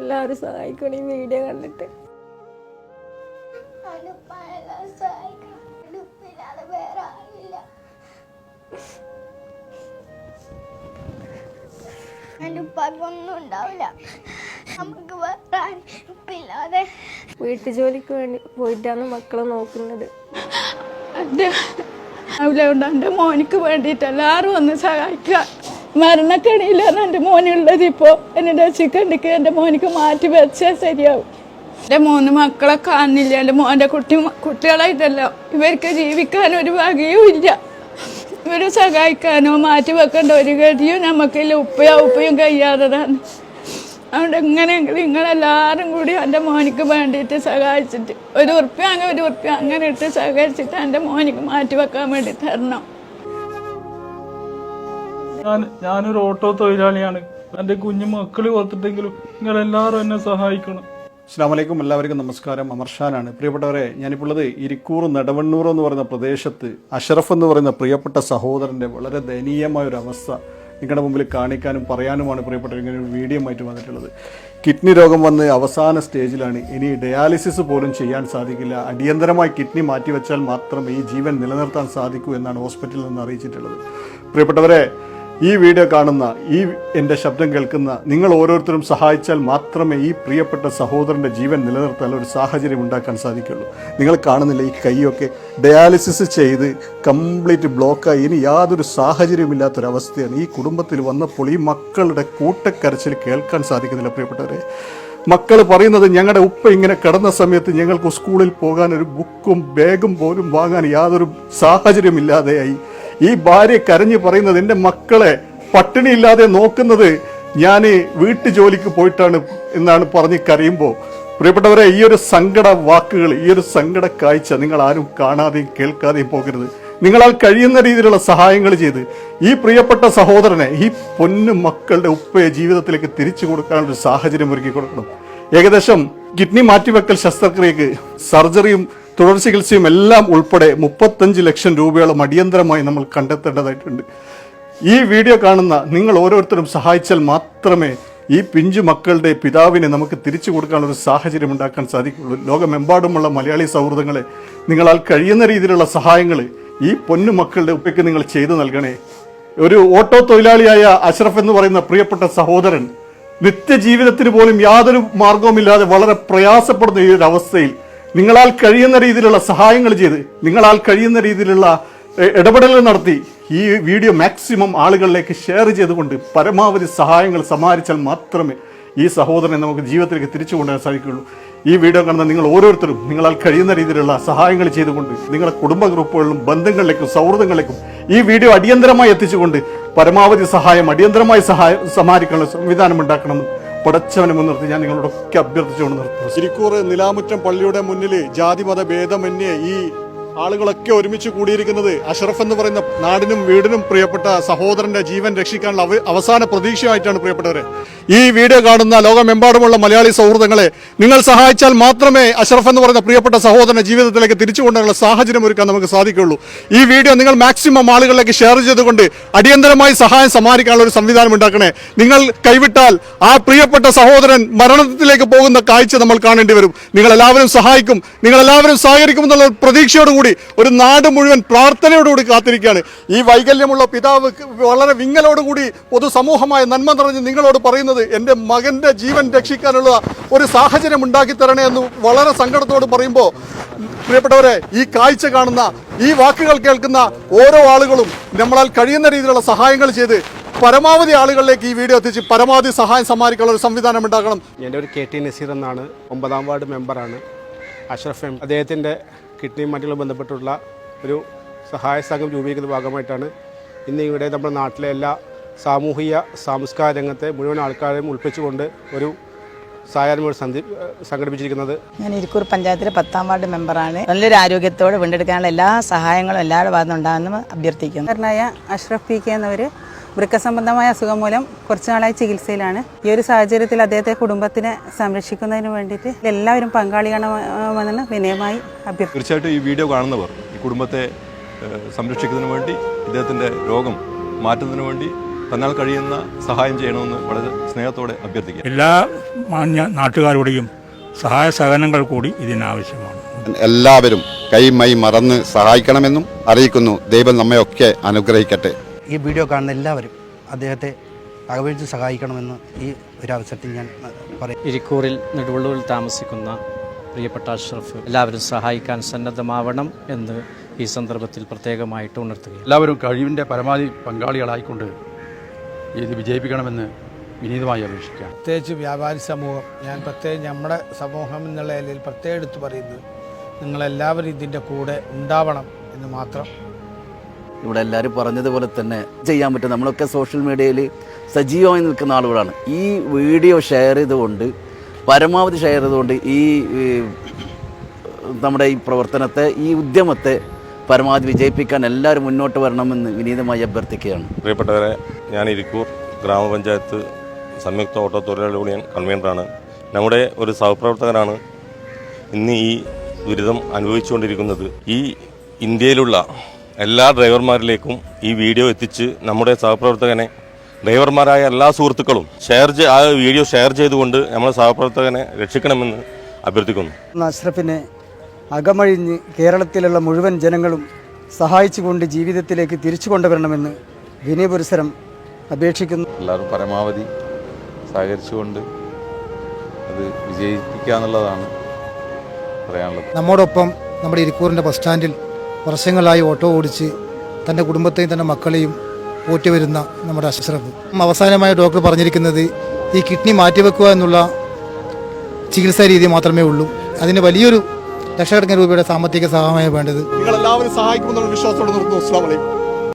എല്ലാവരും സഹായിക്കണം ഈ വീഡിയോ കണ്ടിട്ട്. ഉണ്ടാവില്ല നമുക്ക് വീട്ടു ജോലിക്ക് വേണ്ടി പോയിട്ടാണ് മക്കളെ നോക്കുന്നത്. അവിടെ ഉണ്ട് എന്റെ മോനിക്ക് വേണ്ടിട്ട് എല്ലാരും ഒന്ന് സഹായിക്കുക. മരണക്കെണിയിലാണ് എന്റെ മോനുള്ളത് ഇപ്പോൾ. എന്നെ രക്ഷിക്കണ്ടിക്ക് എന്റെ മോനിക്ക് മാറ്റി വെച്ചാൽ ശരിയാവും. എന്റെ മൂന്ന് മക്കളെ കാണുന്നില്ല. എന്റെ മോന്റെ കുട്ടി കുട്ടികളായിട്ടല്ലോ. ഇവർക്ക് ജീവിക്കാൻ ഒരു വകയും ഇല്ല. ഇവരെ സഹായിക്കാനോ മാറ്റി വെക്കേണ്ട ഒരു ഗതിയും നമുക്കില്ല. ഉപ്പയോ ഉപ്പയും കഴിയാത്തതാണ്. അതുകൊണ്ട് എങ്ങനെയെങ്കിലും നിങ്ങളെല്ലാവരും കൂടി എന്റെ മോനിക്ക് വേണ്ടിയിട്ട് സഹായിച്ചിട്ട് ഒരു ഉറുപ്പ്യ അങ്ങനെ ഒരു ഉറുപ്പ്യ. അങ്ങനെ ഇട്ട് സഹായിച്ചിട്ട് എന്റെ മോനിക്ക് മാറ്റി വെക്കാൻ വേണ്ടി തരണം. ഞാൻ ഞാനൊരു ഓട്ടോ തൊഴിലാളിയാണ്. എന്റെ കുഞ്ഞു മക്കൾ ഓർത്തിട്ടെങ്കിലും നിങ്ങളെല്ലാവരും എന്നെ സഹായിക്കണം. അസ്സാമലൈക്കും എല്ലാവർക്കും നമസ്കാരം. അമർഷാനാണ് പ്രിയപ്പെട്ടവരെ ഞാനിപ്പോൾ ഉള്ളത് ഇരിക്കൂർ നെടവണ്ണൂർ എന്ന് പറയുന്ന പ്രദേശത്ത് അഷറഫ് എന്ന് പറയുന്ന പ്രിയപ്പെട്ട സഹോദരന്റെ വളരെ ദയനീയമായ ഒരു അവസ്ഥ നിങ്ങളുടെ മുമ്പിൽ കാണിക്കാനും പറയാനുമാണ് പ്രിയപ്പെട്ടവർ ഇങ്ങനെ ഒരു വീഡിയോ ആയിട്ട് വന്നിട്ടുള്ളത്. കിഡ്നി രോഗം വന്ന് അവസാന സ്റ്റേജിലാണ്. ഇനി ഡയാലിസിസ് പോലും ചെയ്യാൻ സാധിക്കില്ല. അടിയന്തരമായി കിഡ്നി മാറ്റിവെച്ചാൽ മാത്രമേ ഈ ജീവൻ നിലനിർത്താൻ സാധിക്കൂ എന്നാണ് ഹോസ്പിറ്റലിൽ നിന്ന് അറിയിച്ചിട്ടുള്ളത്. പ്രിയപ്പെട്ടവരെ ഈ വീഡിയോ കാണുന്ന ഈ എന്റെ ശബ്ദം കേൾക്കുന്ന നിങ്ങൾ ഓരോരുത്തരും സഹായിച്ചാൽ മാത്രമേ ഈ പ്രിയപ്പെട്ട സഹോദരന്റെ ജീവൻ നിലനിർത്താൻ ഒരു സാഹചര്യം ഉണ്ടാക്കാൻ സാധിക്കുള്ളൂ. നിങ്ങൾ കാണുന്നില്ല ഈ കൈയൊക്കെ ഡയാലിസിസ് ചെയ്ത് കംപ്ലീറ്റ് ബ്ലോക്കായി. ഇനി യാതൊരു സാഹചര്യമില്ലാത്തൊരവസ്ഥയാണ്. ഈ കുടുംബത്തിൽ വന്നപ്പോൾ ഈ മക്കളുടെ കൂട്ടക്കരച്ചിൽ കേൾക്കാൻ സാധിക്കുന്നില്ല പ്രിയപ്പെട്ടവരെ. മക്കൾ പറയുന്നത് ഞങ്ങളുടെ ഉപ്പ ഇങ്ങനെ കിടന്ന സമയത്ത് ഞങ്ങൾക്ക് സ്കൂളിൽ പോകാൻ ഒരു ബുക്കും ബാഗും പോലും വാങ്ങാൻ യാതൊരു സാഹചര്യമില്ലാതെയായി. ഈ ഭാര്യ കരഞ്ഞു പറയുന്നത് എന്റെ മക്കളെ പട്ടിണിയില്ലാതെ നോക്കുന്നത് ഞാൻ വീട്ടു ജോലിക്ക് പോയിട്ടാണ് എന്നാണ് പറഞ്ഞ് കരയുമ്പോൾ പ്രിയപ്പെട്ടവരെ ഈ ഒരു സങ്കട വാക്കുകൾ ഈ ഒരു സങ്കട കാഴ്ച നിങ്ങൾ ആരും കാണാതെയും കേൾക്കാതെയും പോകരുത്. നിങ്ങളാൽ കഴിയുന്ന രീതിയിലുള്ള സഹായങ്ങൾ ചെയ്ത് ഈ പ്രിയപ്പെട്ട സഹോദരനെ ഈ പൊന്നു മക്കളുടെ ഉപ്പയെ ജീവിതത്തിലേക്ക് തിരിച്ചു കൊടുക്കാനുള്ള സാഹചര്യം ഒരുക്കി കൊടുക്കണം. ഏകദേശം കിഡ്നി മാറ്റിവെക്കൽ ശസ്ത്രക്രിയക്ക് സർജറിയും തുടർ ചികിത്സയും എല്ലാം ഉൾപ്പെടെ മുപ്പത്തഞ്ച് ലക്ഷം രൂപയോളം അടിയന്തരമായി നമ്മൾ കണ്ടെത്തേണ്ടതായിട്ടുണ്ട്. ഈ വീഡിയോ കാണുന്ന നിങ്ങൾ ഓരോരുത്തരും സഹായിച്ചാൽ മാത്രമേ ഈ പിഞ്ചു മക്കളുടെ പിതാവിനെ നമുക്ക് തിരിച്ചു കൊടുക്കാനുള്ള ഒരു സാഹചര്യം ഉണ്ടാക്കാൻ സാധിക്കുകയുള്ളൂ. ലോകമെമ്പാടുമുള്ള മലയാളി സൗഹൃദങ്ങളെ നിങ്ങളാൽ കഴിയുന്ന രീതിയിലുള്ള സഹായങ്ങൾ ഈ പൊന്നു മക്കളുടെ ഉപ്പയ്ക്ക് നിങ്ങൾ ചെയ്തു നൽകണേ. ഒരു ഓട്ടോ തൊഴിലാളിയായ അഷ്റഫ് എന്ന് പറയുന്ന പ്രിയപ്പെട്ട സഹോദരൻ നിത്യജീവിതത്തിന് പോലും യാതൊരു മാർഗവുമില്ലാതെ വളരെ പ്രയാസപ്പെടുന്ന ഈ ഒരു അവസ്ഥയിൽ നിങ്ങളാൽ കഴിയുന്ന രീതിയിലുള്ള സഹായങ്ങൾ ചെയ്ത് നിങ്ങളാൽ കഴിയുന്ന രീതിയിലുള്ള ഇടപെടലുകൾ നടത്തി ഈ വീഡിയോ മാക്സിമം ആളുകളിലേക്ക് ഷെയർ ചെയ്തുകൊണ്ട് പരമാവധി സഹായങ്ങൾ സമാഹരിച്ചാൽ മാത്രമേ ഈ സഹോദരനെ നമുക്ക് ജീവിതത്തിലേക്ക് തിരിച്ചു കൊണ്ടുവരാൻ സാധിക്കുകയുള്ളൂ. ഈ വീഡിയോ കാണുന്ന നിങ്ങൾ ഓരോരുത്തരും നിങ്ങളാൽ കഴിയുന്ന രീതിയിലുള്ള സഹായങ്ങൾ ചെയ്തുകൊണ്ട് നിങ്ങളുടെ കുടുംബ ഗ്രൂപ്പുകളിലും ബന്ധങ്ങളിലേക്കും സൗഹൃദങ്ങളിലേക്കും ഈ വീഡിയോ അടിയന്തരമായി എത്തിച്ചുകൊണ്ട് പരമാവധി സഹായം അടിയന്തരമായി സഹായം സമാഹരിക്കാനുള്ള സംവിധാനം ഉണ്ടാക്കണമെന്നും പടച്ചവനെ മുൻനിർത്തി ഞാൻ നിങ്ങളോടൊക്കെ അഭ്യർത്ഥിച്ചുകൊണ്ട് നിർത്തുന്നു. സിരിക്കൂർ നിലാമുറ്റം പള്ളിയുടെ മുന്നിൽ ജാതിമത ഭേദമന്യേ ഈ ആളുകളൊക്കെ ഒരുമിച്ച് കൂടിയിരിക്കുന്നത് അഷറഫ് എന്ന് പറയുന്ന നാടിനും വീടിനും പ്രിയപ്പെട്ട സഹോദരന്റെ ജീവൻ രക്ഷിക്കാനുള്ള അവ- അവസാന പ്രതീക്ഷയായിട്ടാണ് പ്രിയപ്പെട്ടവരെ. ഈ വീഡിയോ കാണുന്ന ലോകമെമ്പാടുമുള്ള മലയാളി സൗഹൃദങ്ങളെ നിങ്ങൾ സഹായിച്ചാൽ മാത്രമേ അഷറഫ് എന്ന് പറയുന്ന പ്രിയപ്പെട്ട സഹോദരന്റെ ജീവിതത്തിലേക്ക് തിരിച്ചു കൊണ്ടുവരാനുള്ള സാഹചര്യം ഒരുക്കാൻ നമുക്ക് സാധിക്കുള്ളൂ ഈ വീഡിയോ നിങ്ങൾ മാക്സിമം ആളുകളിലേക്ക് ഷെയർ ചെയ്തുകൊണ്ട് അടിയന്തരമായി സഹായം സമ്മാനിക്കാനുള്ള ഒരു സംവിധാനം ഉണ്ടാക്കണേ. നിങ്ങൾ കൈവിട്ടാൽ ആ പ്രിയപ്പെട്ട സഹോദരൻ മരണത്തിലേക്ക് പോകുന്ന കാഴ്ച നമ്മൾ കാണേണ്ടി വരും. നിങ്ങൾ എല്ലാവരും സഹായിക്കും. നിങ്ങൾ എല്ലാവരും സഹകരിക്കും എന്നുള്ള ഒരു പ്രതീക്ഷയോടുകൂടി ഒരു നാട് മുഴുവൻ പ്രാർത്ഥനയോടുകൂടി കാത്തിരിക്കുകയാണ്. ഈ വൈകല്യമുള്ള പിതാവ് വളരെ വിങ്ങലോടുകൂടി പൊതുസമൂഹമായ നന്മ നിറഞ്ഞ് നിങ്ങളോട് പറയുന്നത് എന്റെ മകന്റെ ജീവൻ രക്ഷിക്കാനുള്ള ഒരു സാഹചര്യം ഉണ്ടാക്കി തരണേ എന്ന് വളരെ സങ്കടത്തോട് പറയുമ്പോൾ പ്രിയപ്പെട്ടവരെ ഈ കാഴ്ച കാണുന്ന ഈ വാക്കുകൾ കേൾക്കുന്ന ഓരോ ആളുകളും നമ്മളാൽ കഴിയുന്ന രീതിയിലുള്ള സഹായങ്ങൾ ചെയ്ത് പരമാവധി ആളുകളിലേക്ക് ഈ വീഡിയോ എത്തിച്ച് പരമാവധി സഹായം സമ്മാനിക്കാനുള്ള ഒരു സംവിധാനം ഉണ്ടാക്കണം എന്റെ ഒരു കെ ടി നസീർ എന്നാണ്. ഒമ്പതാം വാർഡ് മെമ്പറാണ്. അഷ്റഫ് എം. അദ്ദേഹത്തിന്റെ കിഡ്നി മറ്റുമായി ബന്ധപ്പെട്ടുള്ള ഒരു സഹായ സംഘം രൂപീകരിക്കുന്ന ഭാഗമായിട്ടാണ് ഇന്ന് ഇവിടെ നമ്മുടെ നാട്ടിലെ എല്ലാ സാമൂഹിക സാംസ്കാരിക രംഗത്തെ മുഴുവൻ ആൾക്കാരെയും ഉൾപ്പിച്ചുകൊണ്ട് ഒരു സായാഹ്ന സന്ധി സംഘടിപ്പിച്ചിരിക്കുന്നത്. ഞാൻ ഇരിക്കൂർ പഞ്ചായത്തിലെ പത്താം വാർഡ് മെമ്പറാണ്. നല്ലൊരു ആരോഗ്യത്തോടെ വീണ്ടെടുക്കാനുള്ള എല്ലാ സഹായങ്ങളും എല്ലാവരുടെ ഭാഗത്തുനിന്നുണ്ടാകുന്നു ഉണ്ടാകുമെന്ന് അഭ്യർത്ഥിക്കുന്നു അഷ്റഫ് പി കെ എന്നവർ വൃക്ക സംബന്ധമായ അസുഖം മൂലം കുറച്ചു നാളായി ചികിത്സയിലാണ്. ഈ ഒരു സാഹചര്യത്തിൽ അദ്ദേഹത്തെ കുടുംബത്തിനെ സംരക്ഷിക്കുന്നതിന് വേണ്ടിയിട്ട് എല്ലാവരും പങ്കാളിയാണെന്ന് വിനയമായി അഭ്യർത്ഥിക്കുന്നത് തീർച്ചയായിട്ടും ഈ വീഡിയോ കാണുന്നവർ ഈ കുടുംബത്തെ സംരക്ഷിക്കുന്നതിന് വേണ്ടി ഇദ്ദേഹത്തിന്റെ രോഗം മാറ്റുന്നതിന് വേണ്ടി തന്നാൽ കഴിയുന്ന സഹായം ചെയ്യണമെന്ന് വളരെ സ്നേഹത്തോടെ അഭ്യർത്ഥിക്കുക എല്ലാ മാന്യ നാട്ടുകാരുടെയും സഹായ സഹനങ്ങൾ കൂടി ഇതിനാവശ്യമാണ്. എല്ലാവരും കൈമൈ മറന്ന് സഹായിക്കണമെന്നും അറിയിക്കുന്നു. ദൈവം നമ്മയൊക്കെ അനുഗ്രഹിക്കട്ടെ. ഈ വീഡിയോ കാണുന്ന എല്ലാവരും അദ്ദേഹത്തെ അകവഴിച്ച് സഹായിക്കണമെന്ന് ഈ ഒരു അവസരത്തിൽ ഞാൻ പറയും. ഇരിക്കൂറിൽ നെടുവള്ളൂരിൽ താമസിക്കുന്ന പ്രിയപ്പെട്ട അഷ്റഫ് എല്ലാവരും സഹായിക്കാൻ സന്നദ്ധമാവണം എന്ന് ഈ സന്ദർഭത്തിൽ പ്രത്യേകമായിട്ട് ഉണർത്തുക എല്ലാവരും കഴിവിന്റെ പരമാവധി പങ്കാളികളായിക്കൊണ്ട് ഇത് വിജയിപ്പിക്കണമെന്ന് വിനീതമായി അപേക്ഷിക്കാം പ്രത്യേകിച്ച് വ്യാപാരി സമൂഹം ഞാൻ പ്രത്യേകം നമ്മുടെ സമൂഹം എന്നുള്ള നിലയിൽ പ്രത്യേകം എടുത്തു പറയുന്നത് നിങ്ങളെല്ലാവരും ഇതിന്റെ കൂടെ ഉണ്ടാവണം എന്ന് മാത്രം ഇവിടെ എല്ലാവരും പറഞ്ഞതുപോലെ തന്നെ ചെയ്യാൻ പറ്റും. നമ്മളൊക്കെ സോഷ്യൽ മീഡിയയിൽ സജീവമായി നിൽക്കുന്ന ആളുകളാണ്. ഈ വീഡിയോ ഷെയർ ചെയ്തുകൊണ്ട് പരമാവധി ഷെയർ ചെയ്തുകൊണ്ട് ഈ നമ്മുടെ ഈ പ്രവർത്തനത്തെ ഈ ഉദ്യമത്തെ പരമാവധി വിജയിപ്പിക്കാൻ എല്ലാവരും മുന്നോട്ട് വരണമെന്ന് വിനീതമായി അഭ്യർത്ഥിക്കുകയാണ്. പ്രിയപ്പെട്ടവരെ ഞാൻ ഇരിക്കൂർ ഗ്രാമപഞ്ചായത്ത് സംയുക്ത ഓട്ടോ തൊഴിലാളി യൂണിയൻ കൺവീനറാണ്. നമ്മുടെ ഒരു സഹപ്രവർത്തകനാണ് ഇന്ന് ഈ ദുരിതം അനുഭവിച്ചുകൊണ്ടിരിക്കുന്നത്. ഈ ഇന്ത്യയിലുള്ള എല്ലാ ഡ്രൈവർമാരിലേക്കും ഈ വീഡിയോ എത്തിച്ച് നമ്മുടെ സഹപ്രവർത്തകനെ ഡ്രൈവർമാരായ എല്ലാ സുഹൃത്തുക്കളും ഷെയർ ആ വീഡിയോ ഷെയർ ചെയ്തുകൊണ്ട് നമ്മുടെ സഹപ്രവർത്തകനെ രക്ഷിക്കണമെന്ന് അഭ്യർത്ഥിക്കുന്നു. അഷ്റഫിനെ അകമഴിഞ്ഞ് കേരളത്തിലുള്ള മുഴുവൻ ജനങ്ങളും സഹായിച്ചുകൊണ്ട് ജീവിതത്തിലേക്ക് തിരിച്ചു കൊണ്ടുവരണമെന്ന് വിനയപുരസരം അപേക്ഷിക്കുന്നു. എല്ലാവരും പരമാവധി സഹകരിച്ചുകൊണ്ട് അത് വിജയിപ്പിക്കുക എന്നുള്ളതാണ് പറയാനുള്ളത്. നമ്മോടൊപ്പം നമ്മുടെ ഇരിക്കൂറിന്റെ ബസ് സ്റ്റാൻഡിൽ വർഷങ്ങളായി ഓട്ടോ ഓടിച്ച് തന്റെ കുടുംബത്തെയും തന്റെ മക്കളെയും പോറ്റി വരുന്ന നമ്മുടെ അശ്രഫ്. അവസാനമായി ഡോക്ടർ പറഞ്ഞിരിക്കുന്നത് ഈ കിഡ്നി മാറ്റിവെക്കുക എന്നുള്ള ചികിത്സാ രീതി മാത്രമേ ഉള്ളൂ. അതിന് വലിയൊരു ലക്ഷക്കണക്കിന് രൂപയുടെ സാമ്പത്തിക സഹായമാണ് വേണ്ടത്. നിങ്ങൾ എല്ലാവരും സഹായിക്കുമെന്നുള്ള വിശ്വാസത്തോടെ നിർത്തുന്നു. അസ്ലാം വലൈക്കും